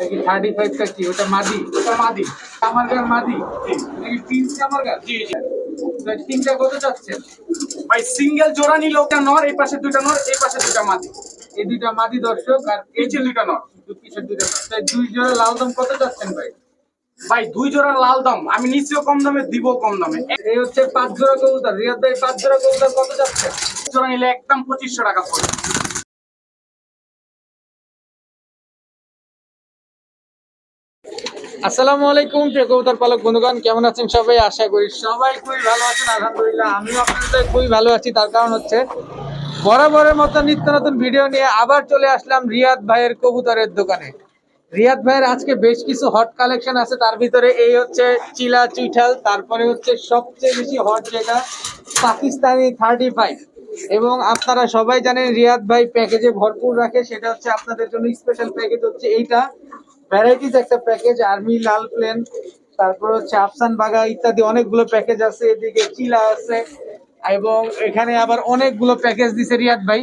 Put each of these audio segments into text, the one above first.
দেখি থার্টি ফাইভটা কি? ওটা মাদি। এটা মাদি। আমার গার মাদি? নাকি পিন্স আমার গার জি জি। তিনটা কত চাচ্ছেন ভাই সিঙ্গেল জোড়া নিল ওটা নর এই পাশে দুইটা নর এই পাশে দুইটা মাদি। এই দুইটা মাদি দর্শক আর এই নিচে দুইটা নর। পিছের দুইটা নর। তাই দুই জোড়া লাল দাম কত চাচ্ছেন ভাই? ভাই দুই জোড়া লাল দাম। আমি নিচেও কম দামে দিব কম দামে। এই হচ্ছে পাঁচ জোড়া কবুতর। রিয়াদ ভাই পাঁচ জোড়া কবুতর কত চাচ্ছেন জোড়া নিলে একদম পঁচিশশো টাকা পড়বে। আসসালামু আলাইকুম প্রিয় কবুতর পালক বন্ধুগণ, কেমন আছেন সবাই? আশা করি সবাই খুবই ভালো আছেন, আলহামদুলিল্লাহ। আমিও আপনাদের খুবই ভালো আছি, তার কারণ হচ্ছে বরাবরের মতো নিত্য নতুন ভিডিও নিয়ে আবার চলে আসলাম রিয়াদ ভাইয়ের কবুতরের দোকানে। রিয়াদ ভাইয়ের আজকে বেশ কিছু হট কালেকশন আছে, তার ভিতরে এই হচ্ছে চিলা চুইঠাল, তারপরে হচ্ছে সবচেয়ে বেশি হট যেটা, পাকিস্তানি থার্টি ফাইভ এবং আপনারা সবাই জানেন রিয়াদ ভাই প্যাকেজে ভরপুর রাখে, সেটা হচ্ছে আপনাদের জন্য স্পেশাল প্যাকেজ হচ্ছে এইটা। ভ্যারাইটিস একটা প্যাকেজ আর্মি লাল প্লেন তারপর হচ্ছে আফসান বাগা ইত্যাদি অনেকগুলো প্যাকেজ আছে, এদিকে চিলা আছে, এবং এখানে আবার অনেকগুলো প্যাকেজ দিছে রিয়াদ ভাই।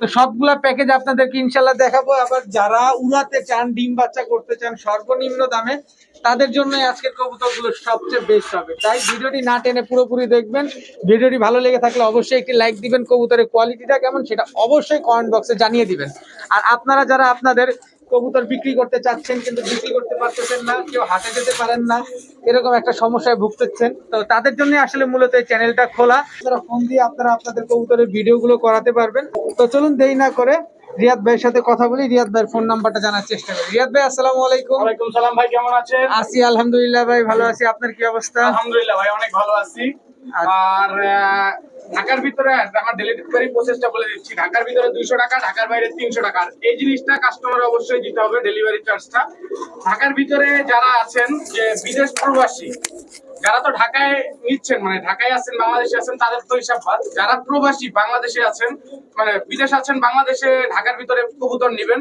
তো সবগুলো প্যাকেজ আপনাদেরকে ইনশাল্লাহ দেখাবো। আবার যারা উড়াতে চান, ডিম বাচ্চা করতে চান, সর্বনিম্ন দামে, তাদের জন্য আজকের কবুতরগুলো সবচেয়ে বেস্ট হবে। তাই ভিডিওটি না টেনে পুরোপুরি দেখবেন। ভিডিওটি ভালো লেগে থাকলে অবশ্যই একটি লাইক দিবেন। কবুতরের কোয়ালিটিটা কেমন, সেটা অবশ্যই কমেন্ট বক্সে জানিয়ে দিবেন। আর আপনারা যারা আপনাদের কবুতর বিক্রি করতে চাচ্ছেন কিন্তু বিক্রি করতে পারতেছেন না কেউ হাটে যেতে পারেন না এরকম একটা সমস্যায় ভুগতেছেন। তো তাদের জন্য আসলে মূলত এই চ্যানেলটা খোলা। আপনারা ফোন দিয়ে আপনারা আপনাদের কবুতরের ভিডিওগুলো করাতে পারবেন। তো চলুন দেরি না করে রিয়াদ ভাইয়ের সাথে কথা বলি। রিয়াদ ভাইয়ের ফোন নাম্বারটা জানার চেষ্টা করি। রিয়াদ ভাই আসসালামু আলাইকুম। ওয়ালাইকুম সালাম ভাই কেমন আছেন? আছি আলহামদুলিল্লাহ ভাই ভালো আছি। আপনার কি অবস্থা? আলহামদুলিল্লাহ ভাই অনেক ভালো আছি। আর আহ, ঢাকার ভিতরে আমার ডেলিভারি প্রসেসটা বলে দিচ্ছি। ঢাকার ভিতরে দুইশো টাকা, ঢাকার বাইরে তিনশো টাকা। এই জিনিসটা কাস্টমার অবশ্যই দিতে হবে ডেলিভারি চার্জটা ঢাকার ভিতরে যারা আছেন, যে বিদেশ প্রবাসী, যারা তো ঢাকায় নিচ্ছেন মানে ঢাকায় আছেন, বাংলাদেশে আছেন, তাদের তো হিসাব বাদ। যারা প্রবাসী, বাংলাদেশে আছেন মানে বিদেশ আছেন, বাংলাদেশে ঢাকার ভিতরে কবুতর নিবেন,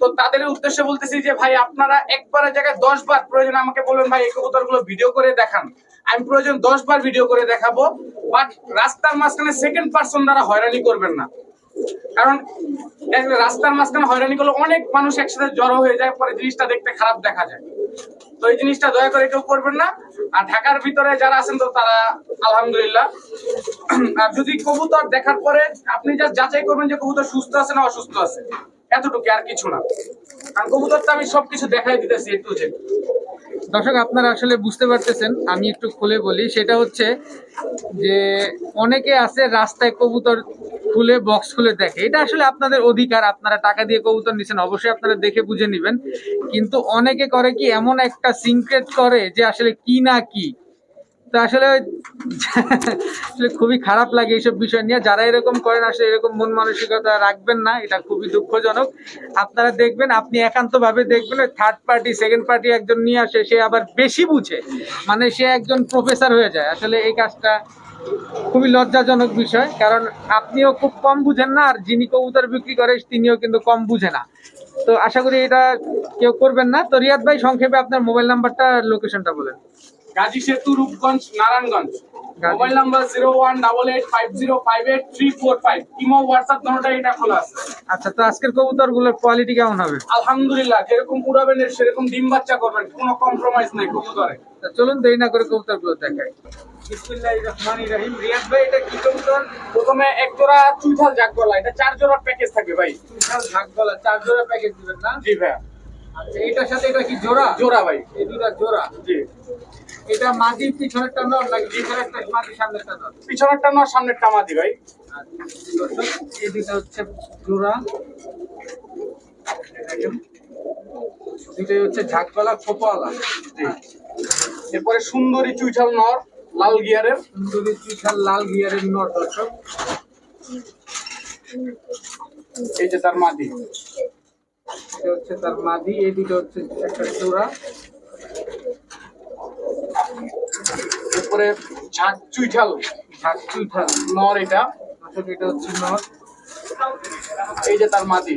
তো তাদের উদ্দেশ্যে বলতেছি যে, ভাই, আপনারা একবারের জায়গায় দশ বার প্রয়োজন আমাকে বলবেন, ভাই, এই কবুতর ভিডিও করে দেখান। আমি প্রয়োজন দশ বার ভিডিও করে দেখাবো বাট রাস্তার মাঝখানে সেকেন্ড পার্সন দ্বারা হয়রানি করবেন না। কারণ রাস্তার মাঝখানে হয়রানি করলে অনেক মানুষ একসাথে জড়ো হয়ে যায়, পরে জিনিসটা দেখতে খারাপ দেখা যায়। তো এই জিনিসটা দয়া করে কেউ করবেন না। আর ঢাকার ভিতরে যারা আছেন তো তারা আলহামদুলিল্লাহ। আর যদি কবুতর দেখার পরে আপনি যা যাচাই করবেন যে কবুতর সুস্থ আছে না অসুস্থ আছে। এতটুকু আর কিছু না। কারণ কবুতরটা আমি সবকিছু দেখাই দিতেছি একটু যে দর্শক, আপনারা আসলে বুঝতে পারতেছেন, আমি একটু খুলে বলি। সেটা হচ্ছে যে অনেকে আছে রাস্তায় কবুতর খুলে বক্স খুলে দেখে। এটা আসলে আপনাদের অধিকার, আপনারা টাকা দিয়ে কবুতর নিছেন, অবশ্যই আপনারা দেখে বুঝে নেবেন। কিন্তু অনেকে করে কি, এমন একটা সিনক্রেট করে যে আসলে কি না কি। তো আসলে আসলে খুবই খারাপ লাগে এইসব বিষয় নিয়ে। যারা এরকম করেন, আসলে এরকম মন মানসিকতা রাখবেন না, এটা খুবই দুঃখজনক। আপনারা দেখবেন, আপনি একান্ত ভাবে দেখবেন থার্ড পার্টি সেকেন্ড পার্টি একজন নিয়ে আসে, সে আবার বেশি বুঝে। মানে সে একজন প্রফেসর হয়ে যায়। আসলে এই কাজটা খুবই লজ্জাজনক বিষয়, কারণ আপনিও খুব কম বুঝেন না, আর যিনি কবুতর বিক্রি করে, তিনিও কিন্তু কম বুঝে না। তো আশা করি এটা কেউ করবেন না। তো রিয়াদ ভাই, সংক্ষেপে আপনার মোবাইল নাম্বারটা লোকেশনটা বলেন। Gazi Setu Rupganj Narayanganj. Mobile number zero one double eight five zero five eight three four five. Imo WhatsApp দুটোটাই এটা খোলা আছে। আচ্ছা তো আজকের কবুতরগুলোর কোয়ালিটি কেমন হবে? আলহামদুলিল্লাহ যেরকম উড়াবেন সেরকম ডিম বাচ্চা করবেন কোনো কম্প্রোমাইজ নাই কবুতরে। তো চলুন দেরি না করে কবুতরগুলো দেখাই প্রথমে এক জোড়া চুইঠাল এটা চার জোড়ার প্যাকেজ থাকবে ভাই। চার জোড়া প্যাকেজ দিবেন না? জি ভাই আচ্ছা এটার সাথে এটা কি জোড়া? জোড়া ভাই। এই দুটা জোড়া? জি। এটা মাঝি পিছনেরটা নর নাকি পিছনেরটা মাঝি সামনেরটা নর? পিছনেরটা না সামনেরটা মাদি ভাই। আচ্ছা, এই দুটা হচ্ছে জোড়া। দুটোই হচ্ছে ঝাঁকগলা খোপাওয়ালা। জি। এরপরে সুন্দরী চুইঠাল নর লাল গিয়ারের। সুন্দরী বিশাল লাল গিয়ারের নর দর্শক। এই যে তার মাদি। এটা হচ্ছে তার মাদি এই দুটো হচ্ছে একটা জোড়া এরপরে ঝাঁক চুইঠাল ঝাঁক চুইঠাল নর এটা। দর্শক এটা হচ্ছে নর। এই যে তার মাদি।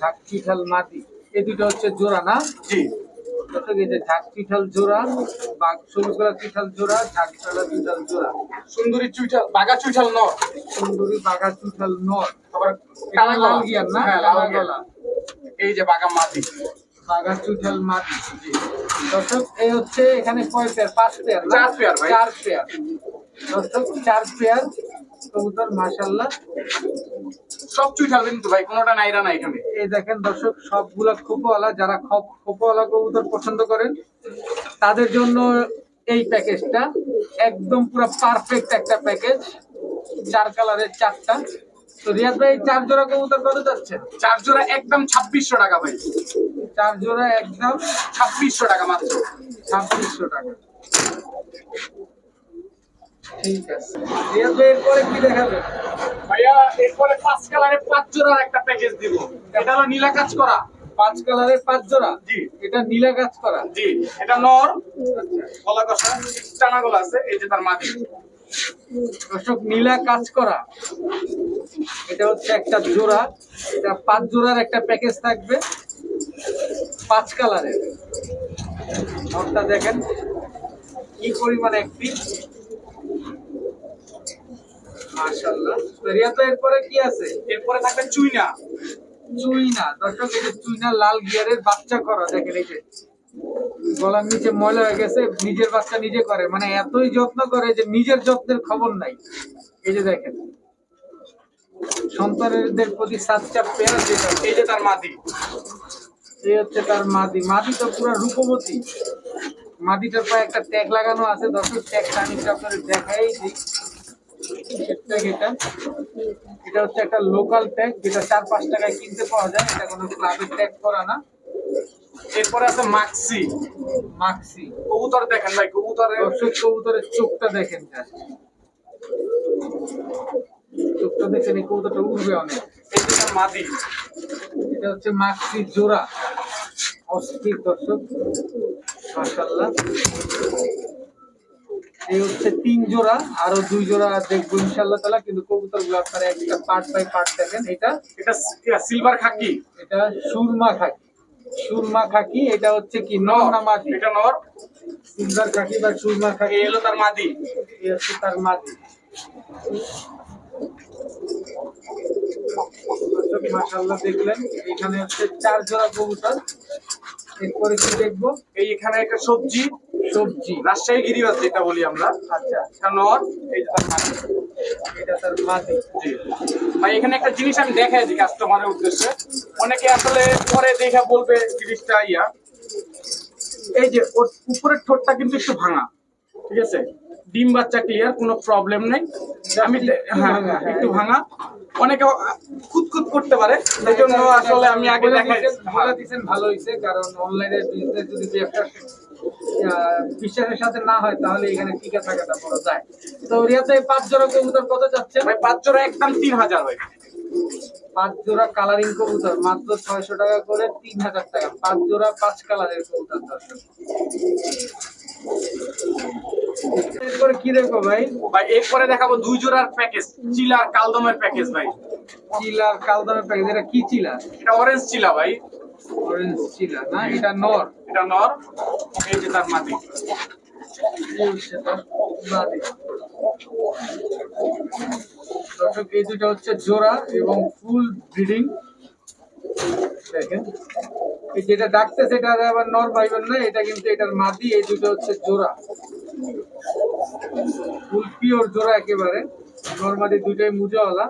ঝাঁক চুইঠাল মাদি। এই দুটো হচ্ছে জোড়া না? জি। ঝাঁক চুইঠাল জোড়া বাঘ জোড়া চুইঠাল জোড়া। সুন্দরী চুইঠাল বাগা চুইঠাল নর। সুন্দরী বাঘা চুইঠাল নর। আবার না? হ্যাঁ গলা। এই যে বাগা মাদি বাঘা চুইঠাল মাটি দর্শক এই হচ্ছে এখানে কয় পেয়ার পাঁচ পেয়ার চার পেয়ার ভাই। চার পেয়ার দর্শক চার পেয়ার কবুতর মাশাল্লাহ সব চুইঠাল কিন্তু ভাই কোনোটা নাইরা না এখানে। এই দেখেন দর্শক সবগুলা খোপওয়ালা যারা খপ খোপওয়ালা কবুতর পছন্দ করেন তাদের জন্য এই প্যাকেজটা একদম পুরো পারফেক্ট একটা প্যাকেজ চার কালারের চারটা। রিয়াদ ভাই চার জোড়া কবুতর কত যাচ্ছে? চার জোড়া একদম ছাব্বিশশো টাকা ভাই। চার জোড়া একদম ছাব্বিশশো টাকা মাত্র। ছাব্বিশশো টাকা। ঠিক আছে। রিয়াদ ভাই এরপরে কি দেখাবে? ভাইয়া এরপরে পাঁচ কালারের পাঁচ জোড়ার একটা প্যাকেজ দিব। এটা হলো নীলা কাজ করা। পাঁচ কালারের পাঁচ জোড়া? জি। এটা নীলা কাজ করা? জি এটা নর গলা কষা টানা গলা আছে এই যে তার মাটি। দর্শক নীলা কাজ করা। এটা হচ্ছে একটা জোড়া। এটা পাঁচ জোড়ার একটা প্যাকেজ থাকবে। পাঁচ কালারের। নটটা দেখেন কি পরিমাণ একটি। মাশাআল্লাহ। তো এরপরে কি আছে? এরপরে থাকবে চুইনা। চুইনা। দর্শক এই যে চুইনা লাল গিয়ারের বাচ্চা করা দেখেন এই যে। গলার নিচে ময়লা হয়ে গেছে নিজের বাচ্চা নিজে করে। মানে এতই যত্ন করে যে নিজের যত্নের খবর নাই। এই যে দেখেন সন্তানদের প্রতি সাতটা পেয়ার যেটা এই যে তার মাটি এই হচ্ছে তার মাদি। মাদি তো পুরো রূপবতী। মাদিটার পায়ে একটা ট্যাগ লাগানো আছে। দর্শক ট্যাগটা আমি আপনাদের দেখাই দিই। এটা এটা হচ্ছে একটা লোকাল ট্যাগ যেটা চার পাঁচ টাকায় কিনতে পাওয়া যায়। এটা কোনো ক্লাবের ট্যাগ করা না। এরপরে আছে মাক্সি। মাক্সি। কবুতর দেখেন ভাই কবুতরের কবুতরের চোখটা দেখেন চোখটা দেখেন এই কবুতরটা উঠবে অনেক। এটা হচ্ছে মাক্সি জোড়া। অস্থির দর্শক মাশাল্লাহ এই হচ্ছে তিন জোড়া আরও দুই জোড়া দেখব ইনশাল্লাহ তালা কিন্তু কবুতরগুলো আপনারা একটা পার্ট বাই পার্ট দেখেন। এটা এটা সিলভার খাকি। এটা সুরমা খাকি। সুরমা খাকি এটা হচ্ছে কি নর? না মাদি এটা নর? সুন্দর খাকি বা সুরমা খাকি এলো তার মাদি। এই হচ্ছে তার মাদি। আচ্ছা এখানে একটা জিনিস আমি দেখাই কাস্টমারের উদ্দেশ্যে। অনেকে আসলে পরে দেখে বলবে জিনিসটা ইয়া। এই যে ওর উপরের ঠোঁটটা কিন্তু একটু ভাঙা। ঠিক আছে? ডিম বাচ্চা ক্লিয়ার কোনো প্রবলেম নেই। আমি হ্যাঁ হ্যাঁ, একটু ভাঙা। অনেকে খুঁতখুত করতে পারে। এই জন্য আসলে আমি আগে দেখাই বলে দিছেন ভালো হয়েছে কারণ অনলাইনে বিজনেস যদি আহ, বিশ্বাসের সাথে না হয় তাহলে এখানে টিকে থাকাটা বড় যায় তো রিয়াতে পাঁচ জোড়া কবুতর কত যাচ্ছে? ভাই পাঁচ জোড়া একদম তিন হাজার ভাই। পাঁচ জোড়া কালারিং কবুতর মাত্র ছয়শো টাকা করে তিন হাজার টাকা। পাঁচ জোড়া পাঁচ কালারের কবুতর দর্শক। এরপরে কি দেখব ভাই? ভাই এরপরে দেখাবো দুই জোড়ার প্যাকেজ চিলার কালদমের প্যাকেজ ভাই। চিলার কালদামের প্যাকেজ এটা কি চিলা? এটা অরেঞ্জ চিলা ভাই। অরেঞ্জ চিলা না? এটা নর। এটা নর এই যে তার মাটি। দর্শক এই দুটো হচ্ছে জোড়া এবং ফুল ব্রিডিং দেখেন। যেটা ডাকতেছে এটা আবার নর পাইবেন না এটা কিন্তু এটার মাদি, এই দুটো হচ্ছে জোড়া। ফুল পিওর জোড়া একেবারে, নর মাদি দুইটাই মুজাওয়ালা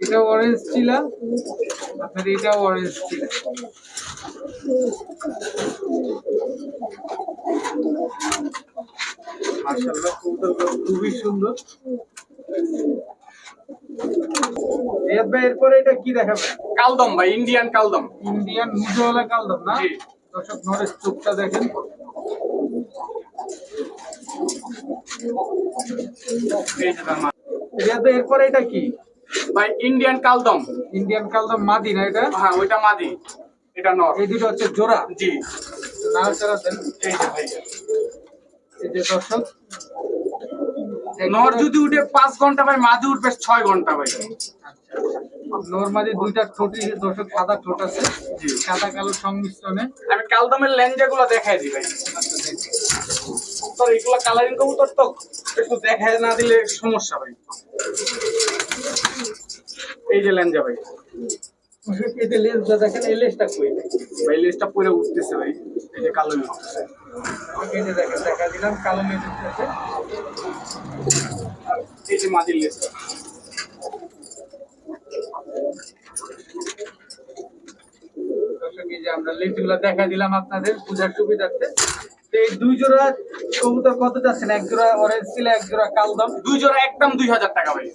এটা অরেঞ্জ চিলা আপনার এটাও অরেঞ্জ কবুতরগুলো খুবই সুন্দর। এরপরে এটা কি দেখাবেন কালদম ভাই ইন্ডিয়ান কালদম। ইন্ডিয়ান মুজওয়ালা কালদম না। দর্শক চোখটা দেখেন। এরপরে এটা কি? ভাই ইন্ডিয়ান কালদম। ইন্ডিয়ান কালদম মাদি না এটা? হ্যাঁ ওইটা মাদি। এটা নর। এই দুটো হচ্ছে জোড়া। জি। নাড়াচাড়া দেন। এই যে ভাই এই যে দর্শক নর যদি উঠে পাঁচ ঘণ্টা ভাই মাদি উঠবে ছয় ঘণ্টা ভাই। নর্মালি দুইটা ঠোঁটি দর্শক সাদা ঠোঁট আছে। সাদা কালো সংমিশ্রণে। আমি কালদমের ল্যাঞ্জা গুলো দেখাই দিই ভাই। তোর এগুলো কালারিং কবুতর তো একটু দেখায় না দিলে সমস্যা ভাই। এই যে ল্যাঞ্জা ভাই। এই যে লেজটা দেখেন এই লেজটা কই? ভাই লেজটা পরে উঠতেছে ভাই। এই যে কালো উঠতেছে। এই যে দেখেন দেখা দিলাম কালো এই যে মাদির আমরা লেজগুলো দেখা দিলাম আপনাদের পূজার সুবিধার্থে এই দুই জোড়া কবুতর কত যাচ্ছেন? এক জোড়া অরেঞ্জ ছিল এক জোড়া কালদম দুই জোড়া একদম দুই হাজার টাকা ভাই।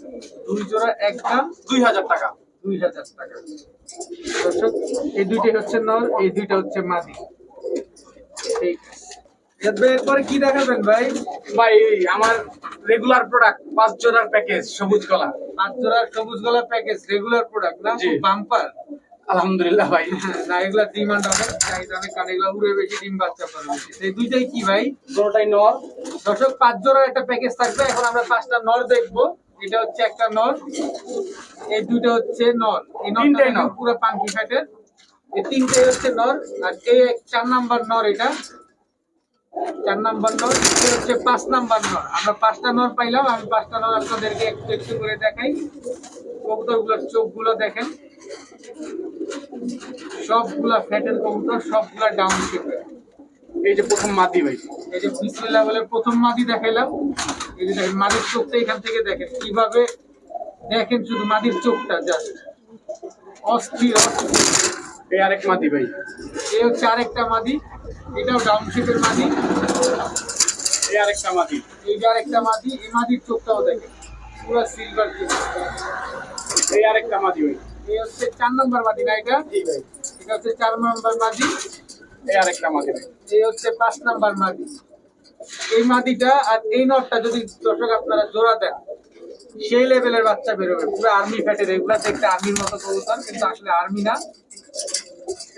দুই জোড়া একদম দুই হাজার টাকা। দুই হাজার টাকা। দর্শক এই দুইটাই হচ্ছে নর এই দুইটা হচ্ছে মাদি। ঠিক আছে। এরপরে কি দেখাবেন ভাই? ভাই আমার রেগুলার প্রোডাক্ট পাঁচ জোড়ার প্যাকেজ সবুজ গলা। পাঁচ জোড়ার সবুজ গলা প্যাকেজ রেগুলার প্রোডাক্ট না? বাম্পার আলহামদুলিল্লাহ ভাই। না এগুলা ডিমান্ড অনেক চাহিদা অনেক কারণ এগুলা উড়ে বেশি ডিম বাচ্চা করে বেশি। এই দুইটাই কি ভাই? দুটোটাই নর। দর্শক পাঁচ জোড়ার একটা প্যাকেজ থাকবে। এখন আমরা পাঁচটা নর দেখব। এটা হচ্ছে একটা নর। এই দুইটা হচ্ছে নর। এই নরটা তিনটাই নর। পুরো পাঙ্কি ফ্যাটের এই তিনটাই হচ্ছে নর। আর এই চার নাম্বার নর এটা। চার নাম্বার নর হচ্ছে পাঁচ নাম্বার নর আমরা পাঁচটা নর পাইলাম আমি পাঁচটা নর আপনাদেরকে একটু একটু করে দেখাই। কবুতরগুলোর চোখ দেখেন। সবগুলা ফ্যাটের কবুতর সবগুলা ডাউন শেপের এই যে প্রথম মাদি ভাই। এই যে বিসমিল্লাহ বলে প্রথম মাদি দেখাইলাম। এই যে দেখেন মাদির চোখটা এখান থেকে দেখেন। কীভাবে দেখেন শুধু মাদির চোখটা জাস্ট অস্থির অস্থির। এই আরেক মাদি ভাই। এই হচ্ছে আরেকটা মাদি এটাও ডাউন শেপের মাদি। এই আরেকটা মাদি। এই যে আরেকটা মাদি এই মাদির চোখটাও দেখেন পুরো সিলভার এই আরেকটা মাদি ভাই। এই হচ্ছে চার নম্বর মাদি না এটা? এটা হচ্ছে চার নম্বর মাদি। এই আরেকটা মাদি ভাই। এই হচ্ছে পাঁচ নাম্বার মাদি। এই মাদিটা আর এই নটটা যদি দর্শক আপনারা জোড়া দেন সেই লেভেলের বাচ্চা বেরোবে। পুরো আর্মি ফ্যাটের এগুলা দেখতে আর্মির মতো কবুতর কিন্তু আসলে আর্মি না।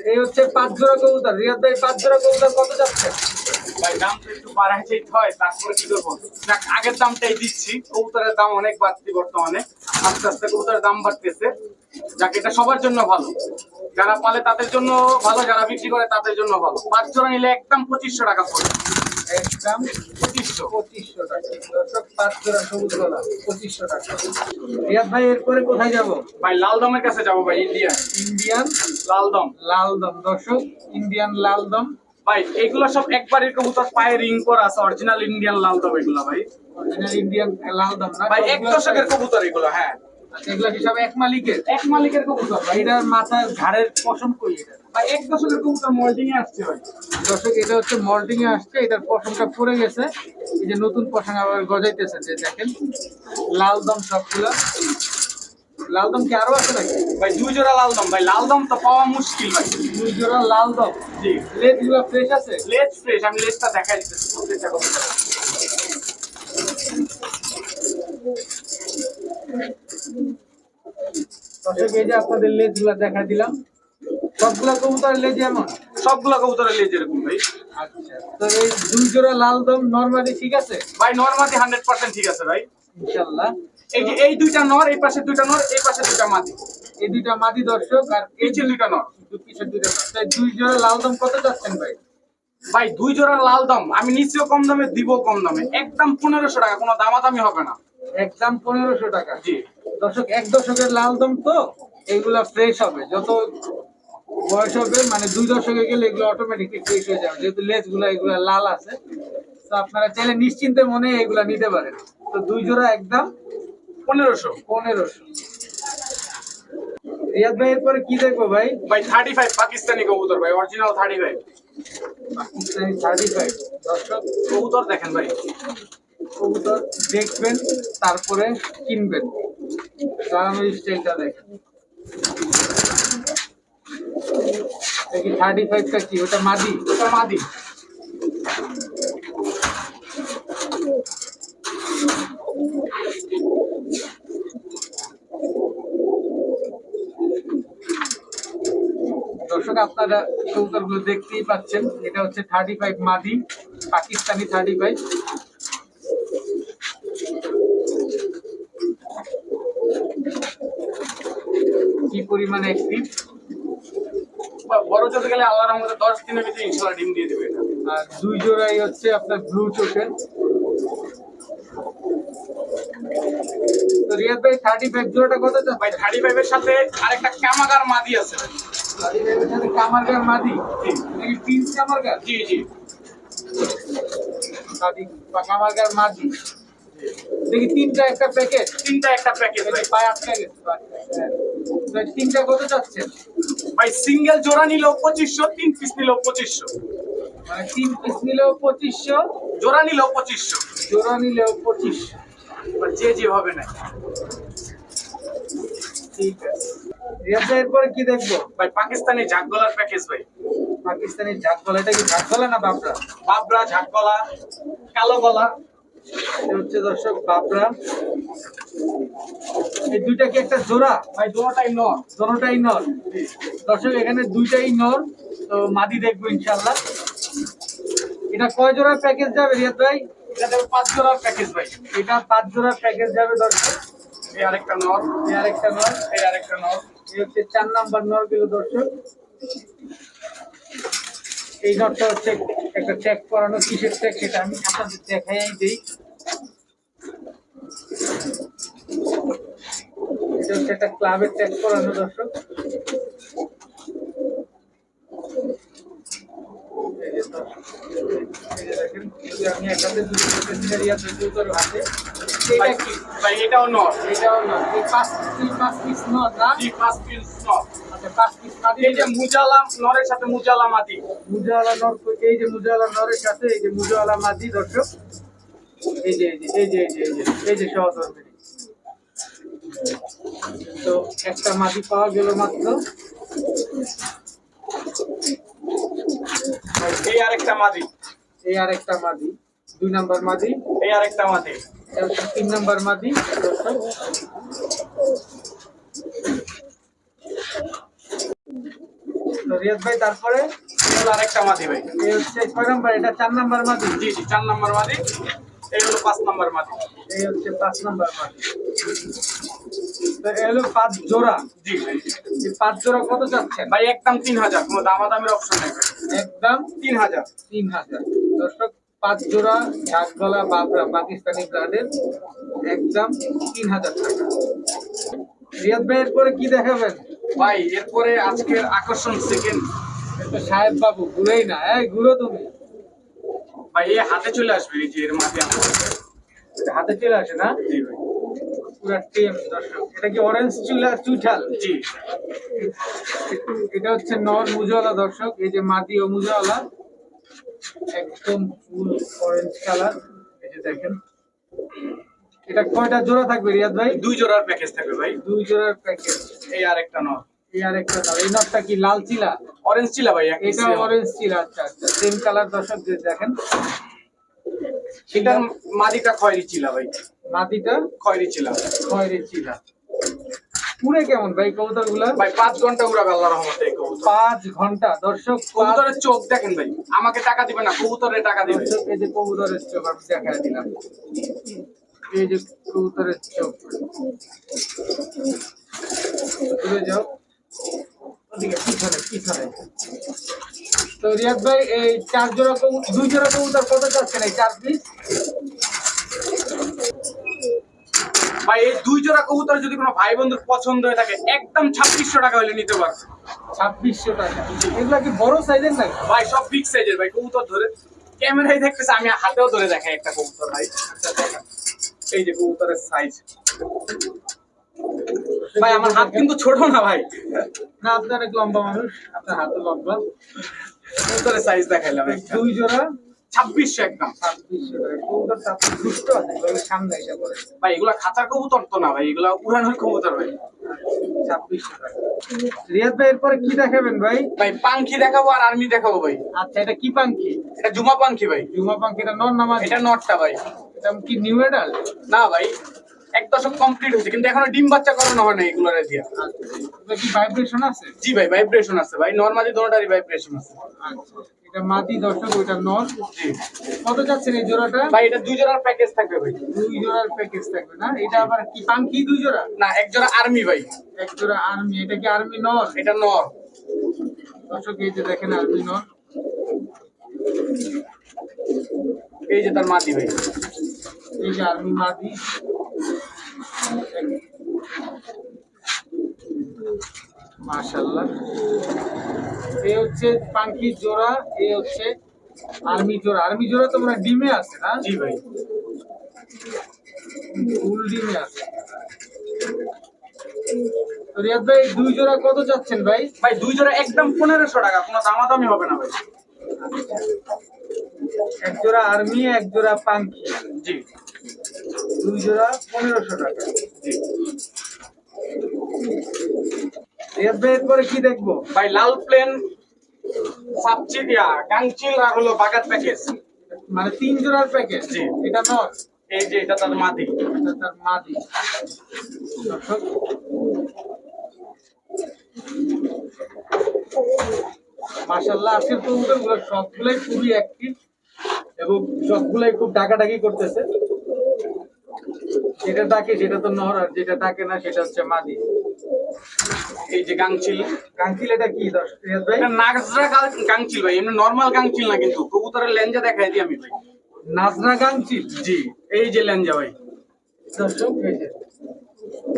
এই হচ্ছে পাঁচ জোড়া কবুতর রিয়াদ ভাই পাঁচ জোড়া কবুতর কত যাচ্ছে ভাই দাম তো একটু বাড়াইতেই হয় তারপরে কি করব? যাক আগের দামটাই দিচ্ছি। কবুতরের দাম অনেক বাড়তি বর্তমানে। আস্তে আস্তে কবুতরের দাম বাড়তেছে। যাক এটা সবার জন্য ভালো। যারা পালে তাদের জন্য ভালো যারা বিক্রি করে তাদের জন্য ভালো। পাঁচ জোড়া নিলে একদম পঁচিশশো টাকা পড়বে। একদম পঁচিশশো। পঁচিশশো টাকা। দর্শক পাঁচ জোড়া সবুজ গলা পঁচিশশো টাকা। রিয়াদ ভাই এরপরে কোথায় যাব? ভাই লাল দমের কাছে যাব ভাই ইন্ডিয়ান। ইন্ডিয়ান? লাল দম লাল দর্শক ইন্ডিয়ান লাল দম ভাই এগুলো সব একবারের কবুতর পায়ে রিং করা আছে অরিজিনাল ইন্ডিয়ান লাল দম এগুলো ভাই। অরিজিনাল ইন্ডিয়ান লাল দম না? ভাই এক দশকের কবুতর এগুলো হ্যাঁ। এগুলা কি সব এক মালিকের? এক মালিকের কবুতর ভাই। এটার মাথার ঘাড়ের পশম কই এটা? ভাই এক দশকের কবুতর মোল্ডিং এ আসছে ভাই। দর্শক এটা হচ্ছে এ আসছে এটার পশমটা পড়ে গেছে। এই যে নতুন পশম আবার গজাইতেছে যে দেখেন লাল দম সবগুলা। লাল দম কি আরও আছে নাকি? ভাই দুই জোড়া লাল দম ভাই লাল দম তো পাওয়া মুশকিল ভাই। দুই জোড়া লাল দম জি। লেজগুলা ফ্রেশ আছে? লেজ ফ্রেশ আমি লেজটা দেখাই দিতেছি প্রত্যেকটা দর্শক এই যে আপনাদের লেজগুলা দেখা দিলাম। সবগুলা লেজ এমন? সবগুলা কবুতরের লেজ এরকম ভাই। আচ্ছা তো এই দুই জোড়া লাল দম নর্মালি ঠিক আছে? ভাই নর্মালি হান্ড্রেড পার্সেন্ট ঠিক আছে ভাই। ইনশাল্লাহ। এই যে এই দুইটা নর এই পাশে দুইটা নর এই পাশে দুইটা মাদি। এই দুইটা মাদি দর্শক আর এই নিচে দুইটা নর পিছের দুইটা নর। তো এই দুই জোড়া লাল দম কত যাচ্ছেন ভাই? ভাই দুই জোড়া লাল দম আমি নিচেও কম দামে দিব কম দামে। একদম পনেরোশো টাকা কোনো দামাদামি হবে না। একদম পনেরোশো টাকা। জি। দর্শক এক দশকের লাল দম তো এগুলা ফ্রেশ হবে। যত বয়স হবে মানে দুই দশকে গেলে এগুলো অটোমেটিকলি ফ্রেশ হয়ে যাবে। যেহেতু লেজগুলা এগুলা লাল আছে। তো আপনারা চাইলে নিশ্চিন্তে মনে এগুলা নিতে পারেন। তো দুই জোড়া একদম পনেরোশো। পনেরোশো। রিয়াদ ভাই এরপরে কি দেখব ভাই? ভাই থার্টি ফাইভ পাকিস্তানি কবুতর ভাই original thirty five Pakistani thirty five দর্শক কবুতর দেখেন ভাই। কবুতর দেখবেন তারপরে কিনবেন। চালানোর স্টাইলটা দেখেন। দেখি থার্টি ফাইভটা কি? ওটা মাদি? ওটা মাদি দর্শক আপনারা কবুতরগুলো দেখতেই পাচ্ছেন। এটা হচ্ছে থার্টি ফাইভ মাদি, পাকিস্তানি থার্টি ফাইভ কি পরিমাণে অ্যাক্টিভ বা- বড় চোখে গেলে আল্লাহর রহমতে দশ দিনের ভিতরে ইনশাল্লাহ ডিম দিয়ে দেবে আর দুই জোড়াই হচ্ছে আপনার ব্লু চোখের। তো রিয়াদ ভাই থার্টি ফাইভ জোড়াটা কত ভাই থার্টি ফাইভের সাথে আরেকটা ক্যামাগার মাদি আছে কামারগার জি জি বা কামারগার মাদি দেখি তিনটা একটা প্যাকেট, তিনটা একটা প্যাকেজ ভাই পায়ে আটকে গেছে তিনটা কত চাচ্ছেন ভাই, সিঙ্গেল জোড়া নিলেও পঁচিশশো তিন পিস নিলেও পঁচিশশো মানে তিন পিস নিলেও পঁচিশশো জোড়া নিলেও পঁচিশশো। জোড়া নিলেও পঁচিশশো। এবার যে যেভাবে নেয় ঠিক আছে। রিয়াদ ভাই এরপরে কি দেখব? ভাই পাকিস্তানি ঝাক গলার প্যাকেজ ভাই। পাকিস্তানি ঝাক গলা এটা কি ঝাক গলা না বাবরা? বাবরা ঝাক গলা কালো গলা। হচ্ছে দর্শক বাবরা। এই দুইটা কি একটা জোড়া? ভাই দুটাই নর। দোনোটাই নর। দর্শক এখানে দুইটাই নর। তো মাদি দেখব ইনশাল্লাহ এটা কয় জোড়ার প্যাকেজ যাবে রিয়াদ ভাই? এটা দেবে পাঁচ জোড়ার প্যাকেজ ভাই। এটা পাঁচ জোড়ার প্যাকেজ যাবে দর্শক। এই আরেকটা নর। এই আরেকটা নর। এই আরেকটা নর। চার নাম্বার নরগুলো দর্শক। এই নটটা হচ্ছে একটা চেক করানো কিসের চেক সেটা আমি আপনাদের দেখাই দিই। হচ্ছে একটা ক্লাবের চেক করানো দর্শক। আমি একাতে দুটো হাতে এটাও নর এটাও না এই পাঁচ পাঁচ পিস নর না? জি পাঁচ পিস আচ্ছা পাঁচ পিস মাদি এই যে মুজালা নরের সাথে মুজালা মাটি মুজাওয়ালা নর এই যে মুজাওয়ালা নরের সাথে এই যে মুজাওয়ালা মাদি দর্শক। এই যে এই যে এই যে এই যে এই যে এই তো একটা মাদি পাওয়া গেল মাত্র। এই আরেকটা মাদি। এই আর একটা মাদি দুই নাম্বার মাদি। এই আরেকটা মাদি। তিন নাম্বার মাদি। ভাই তারপরে? আরেকটা মাদি ভাই। এই হচ্ছে কয় নাম্বার এটা চার নাম্বার মাদি? জি জি চার নাম্বার মাদি। এই হলো পাঁচ নাম্বার এই হচ্ছে পাঁচ নাম্বার মাদি। তো এই হলো পাঁচ জোড়া। জি পাঁচ জোড়া কত চাচ্ছেন ভাই একদম তিন হাজার। কোনো দামাদামের অপশন নেই। একদম তিন হাজার। তিন হাজার। দর্শক পাঁচ জোড়া ঝাঁক গলা বাবরা পাকিস্তানি ব্রান্ডের একদম তিন হাজার টাকা। রিয়াদ ভাইয়ের পরে কি দেখাবেন? ভাই এরপরে আজকের আকর্ষণ সেকেন্ড সাহেব বাবু ঘুরেই না। এই ঘুরো তুমি। ভাই এ হাতে চলে আসবে এই যে এর মাঝে হাতে চলে আসে না? জি ভাই। পুরা টেম দর্শক। এটা কি অরেঞ্জ চুলা চুঠাল জি। এটা হচ্ছে নর মুজওয়ালা দর্শক। এই যে মাটি ও মুজওয়ালা। একদম ফুল অরেঞ্জ কালার এই যে দেখেন। এটা কয়টা জোড়া থাকবে রিয়াদ ভাই? দুই জোড়ার প্যাকেজ থাকবে ভাই। দুই জোড়ার প্যাকেজ এই আরেকটা নর। এই আর একটা নর। এই নটটা কি লাল চিলা? অরেঞ্জ চিলা ভাই এটা অরেঞ্জ চিলা আচ্ছা আচ্ছা। সেম কালার দর্শক যে দেখেন। এটার মাদিটা খয়েরি চিলা ভাই। মাটিটা খয়েরি চিলা। খয়েরি চিলা। পুরে কেমন ভাই কবুতরগুলা ভাই পাঁচ ঘণ্টা উড়াবে আল্লাহ রহমতে পাঁচ ঘণ্টা। দর্শক কবুতরের চোখ দেখেন ভাই আমাকে টাকা দিবে না কবুতরের টাকা দিবে। এই যে কবুতরের চোখ আমি দেখা দিলাম। এই যে কবুতরের চোখ। দূরে যাও। ওদিকে পিছনে পিছনে। তো রিয়াদ ভাই এই চার জোড়া কবুতর দুই জোড়া কবুতর কত চাচ্ছেন এই চার পিস ভাই এই দুই জোড়া কবুতর যদি কোনো ভাই বন্ধুর পছন্দ হয়ে থাকে একদম ছাব্বিশশো টাকা হলে নিতে পারবে ছাব্বিশশো টাকা। এগুলা কি বড় সাইজের নাকি? ভাই সব বিগ সাইজের ভাই কবুতর ধরে ক্যামেরায় দেখতেছে আমি হাতেও ধরে দেখাই একটা কবুতর ভাই। আচ্ছা। এই যে কবুতরের সাইজ ভাই আমার হাত কিন্তু ছোট না ভাই। না আপনার এক লম্বা মানুষ আপনার হাতে লম্বা। কবুতরের সাইজ দেখাইলাম দুই জোড়া। ছাব্বিশশো একদম। ভাই এগুলা খাঁচার কবুতর তো না ভাই এগুলা উড়ানোর কবুতর ভাই। রিয়াদ ভাই এরপরে কি দেখাবেন ভাই? ভাই পাঙ্খি দেখাবো আর আর্মি দেখাবো ভাই। আচ্ছা এটা কি পাঙ্খি এটা জুমা পাঙ্খি ভাই। জুমা এটা নর নামা এটা নটটা ভাই। এটা কি নিউ এডাল না ভাই এক দশক কমপ্লিট হয়েছে কিন্তু এখনও ডিম বাচ্চা করানো হয় না এগুলোর দিয়া কি ভাইব্রেশন আছে? জি ভাই ভাইব্রেশন আছে ভাই নর্মালি দোনোটারই ভাইব্রেশন আছে। আচ্ছা এটা মাদি দর্শক ওইটা নর। জি। কত যাচ্ছেন এই জোড়াটা? ভাই এটা দুই জোড়ার প্যাকেজ থাকবে ভাই। দুই জোড়ার প্যাকেজ থাকবে না? এটা আবার কি পাঙ্কি দুই জোড়া? না এক জোড়া আর্মি ভাই। এক জোড়া আর্মি এটা কি আর্মি নর? এটা নর। দর্শক এই যে দেখেন আর্মি নর। এই যে তার মাটি ভাই। এই যে আর্মি মাদি মাশাল্লাহ এই হচ্ছে পাঙ্কি জোড়া এই হচ্ছে আর্মি জোড়া। আর্মি জোড়া তো মানে ডিমে আছে না? জি ভাই। ফুল ডিমে আছে। রিয়াদ ভাই দুই জোড়া কত চাচ্ছেন ভাই? ভাই দুই জোড়া একদম পনেরোশো টাকা কোনো দামাদামি হবে না ভাই। এক জোড়া আর্মি এক জোড়া পাঙ্কি। জি। দুই জোড়া পনেরোশো টাকা। জি এরপরে কি দেখব? ভাই লাল প্লেন গাংচিল আর হলো বাগাত প্যাকেজ মানে তিন জোড়ার প্যাকেজ জি। এটা নর? এই যে এটা তার মাদি। এটা তার মাদি। দর্শক মাশাল্লাহ আজকের কবুতরগুলো সবগুলাই খুবই অ্যাক্টিভ এবং সবগুলাই খুব ডাকাডাকি করতেছে। যেটা ডাকে সেটা তো নর আর যেটা ডাকে না সেটা হচ্ছে মাদি। এই যে গাংচিল কাঙ্কিল এটা কি ভাই? এটা গাংচিল ভাই এমনি নর্মাল গাংচিল না কিন্তু। কবুতরের লেঞ্জা দেখাই দিই আমি ভাই। নাজরা গাংচিল জি এই যে লেঞ্জা ভাই। দর্শক এই যে।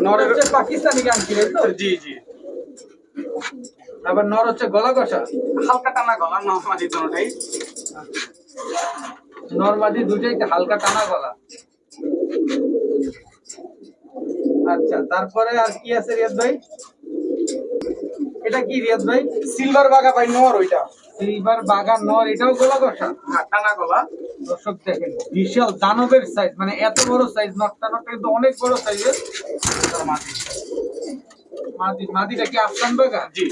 নরের পাকিস্তানি গাংচিল এই তো? জি জি। আবার নর হচ্ছে গলা কষা হালকা টানা গলা নর্মালি দুটাই। নর্মাদি দুটোই হালকা টানা গলা। আচ্ছা তারপরে আর কি আছে রিয়াদ ভাই? এটা কি রিয়াদ ভাই? সিলভার বাগা ভাই নর ওইটা। সিলভার বাগান নর এটাও গলা কষা হ্যাঁ টানা গলা। দর্শক দেখেন বিশাল দানবের সাইজ মানে এত বড় সাইজ নটটা নটটা কিন্তু অনেক বড় সাইজের মাদি মাদি মাদিটা কি আফসান বাগান জি।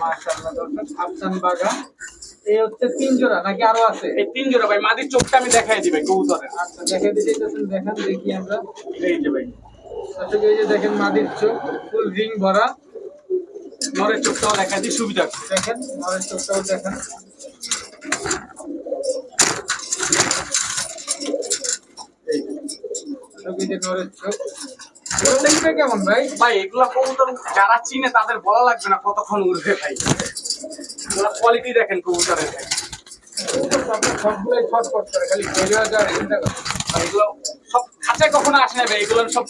মাশাআল্লাহ দর্শক আফসান বাগান এই হচ্ছে তিন জোড়া নাকি আরও আছে? এই তিন জোড়া ভাই মাদির চোখটা আমি দেখাই কবুতরের। আচ্ছা দেখে দিতে চাচ্ছেন দেখান দেখি আমরা। এই যে ভাই। দর্শক এই যে দেখেন মাদির চোখ ফুল রিং ভরা। নরের চোখটাও দেখাই দিই সুবিধা দেখেন নরের চোখটাও দেখেন। কেমন ভাই? ভাই এগুলা কবুতর যারা চিনে তাদের বলা লাগবে না কতক্ষণ উড়বে ভাই। কোয়ালিটি দেখেন কবুতরের। ভাই ছটফট করে খালি বেরিয়ে যাওয়ার চিন্তা করে আর এগুলো সব খাঁচায় কখনো আসে না ভাই এগুলো সব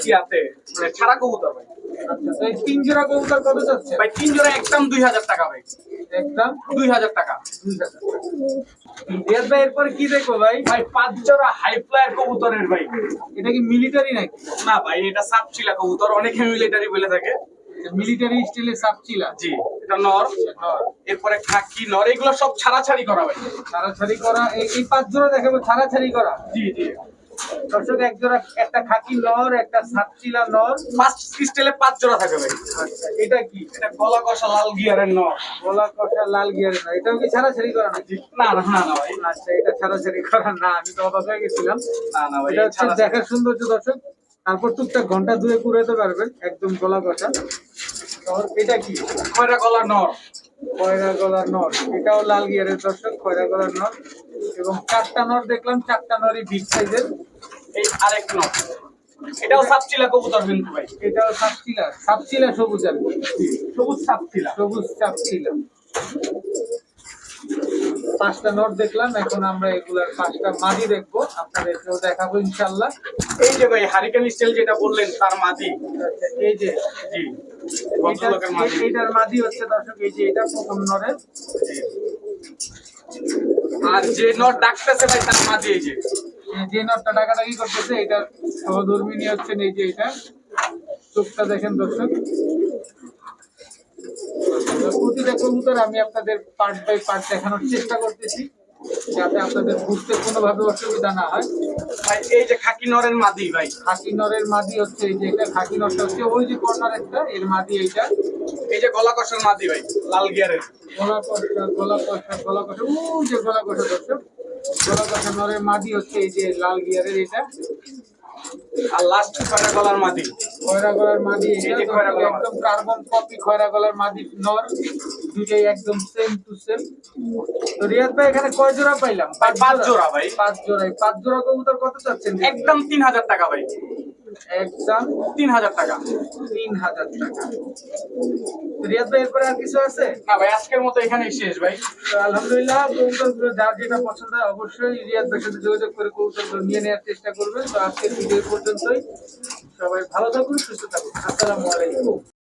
কি আছে মানে ছাড়া কবুতর ভাই। আচ্ছা তো এই তিন জোড়া কবুতর কত চাচ্ছে ভাই তিন জোড়া একদম দুই হাজার টাকা ভাই। একদম? দুই হাজার টাকা। দুই হাজার টাকা। রিয়াদ ভাই এরপরে কি দেখব ভাই? ভাই পাঁচ জোড়া হাই ফ্লায়ার কবুতরের ভাই। এটা কি মিলিটারি নাকি? না ভাই এটা সাপচিলা কবুতর অনেকে মিলিটারি বলে থাকে। মিলিটারি স্টিলের সাপচিলা? জি। এটা নর। নর এরপরে খাকি নর এগুলো সব ছাড়াছাড়ি করা ভাই ছাড়াছাড়ি করা এই পাঁচ জোড়া দেখাবো ছাড়াছাড়ি করা? জি জি। দর্শক এক জোড়া একটা খাকি নর একটা সাতচিলা নর। পাঁচ ক্রিস্টালে পাঁচ জোড়া থাকে ভাই। আচ্ছা এটা কি? এটা গলা কষা লাল গিয়ারের নর। গলা কষা লাল গিয়ারের নর। এটাও কি ছাড়াছাড়ি করা না না না না ভাই। আচ্ছা এটা ছাড়াছাড়ি করা না আমি তো অবাক হয়ে গেছিলাম। না না ভাই এটা দেখার সৌন্দর্য দর্শক। তারপর টুকটাক ঘণ্টা দুয়ে কুড়াইতে পারবেন, একদম গলা কষা এটা কি? খয়রা গলা নর। খয়রা গলার নর। এটাও লাল গিয়ারের দর্শক, খয়রা গলার নর। এবং চারটা নর দেখলাম, চারটা নরই বিগ সাইজের এই আরেক নর। এটাও সাপচিলা কবুতর কিন্তু ভাই। এটাও সাপচিলা। সাপচিলা সবুজ আর। সবুজ সাপচিলা। সবুজ সাপচিলা। পাঁচটা নট দেখলাম এখন আমরা এগুলার পাঁচটা মাদি দেখব আপনাদেরকেও দেখাবো ইনশাল্লাহ এই যে ভাই হারিকেন স্টাইল যেটা বললেন তার মাদি। আচ্ছা, এই যে জি এইটার মাদি। হচ্ছে দর্শক এই যে এটা প্রথম নরের আর যে নর ডাকতেছে ভাই তার মাদি এই যে। যে নটটা ডাকাডাকি করতেছে এটা সহধর্মিনী হচ্ছেন এই যে এটা। চোখটা দেখেন দর্শক। প্রতিটা কবুতর আমি আপনাদের পার্ট বাই পার্ট দেখানোর চেষ্টা করতেছি যাতে আপনাদের বুঝতে কোনোভাবে অসুবিধা না হয়। ভাই এই যে খাকি নরের মাদি ভাই। খাকি নরের মাদি হচ্ছে এই যে এটা খাকি নরটা হচ্ছে ওই যে কর্নার একটা এর মাদি এইটা। এই যে গলা কষার মাদি ভাই লাল গিয়ারের। গলা কষা গলা কষা গলা কষা ওই যে গলা কষা দর্শক গলা কষা নরের মাদি হচ্ছে এই যে লাল গিয়ারের এটা। আর লাস্ট খয়রা গলার মাদি খয়রা গলার মাদি। একদম কার্বন কপি খয়রা গলার মাদি নর দুটাই একদম সেম টু সেম তো রিয়াদ ভাই এখানে কয় জোড়া পাইলাম? পাঁচ জোড়া ভাই। পাঁচ জোড়াই। পাঁচ জোড়া কবুতর কত চাচ্ছেন? একদম তিন হাজার টাকা ভাই। একদম তিন হাজার টাকা। তিন হাজার টাকা। তো ভাই এরপরে আর কিছু আছে? না ভাই আজকের মতো এখানেই শেষ ভাই। আলহামদুলিল্লাহ যার যেটা পছন্দ হয় অবশ্যই ভাইয়ের সাথে যোগাযোগ করে কবুতরগুলো নিয়ে নেওয়ার চেষ্টা করবেন। তো আজকের ভিডিও পর্যন্তই। সবাই ভালো থাকুন সুস্থ থাকুন। আসসালামু আলাইকুম।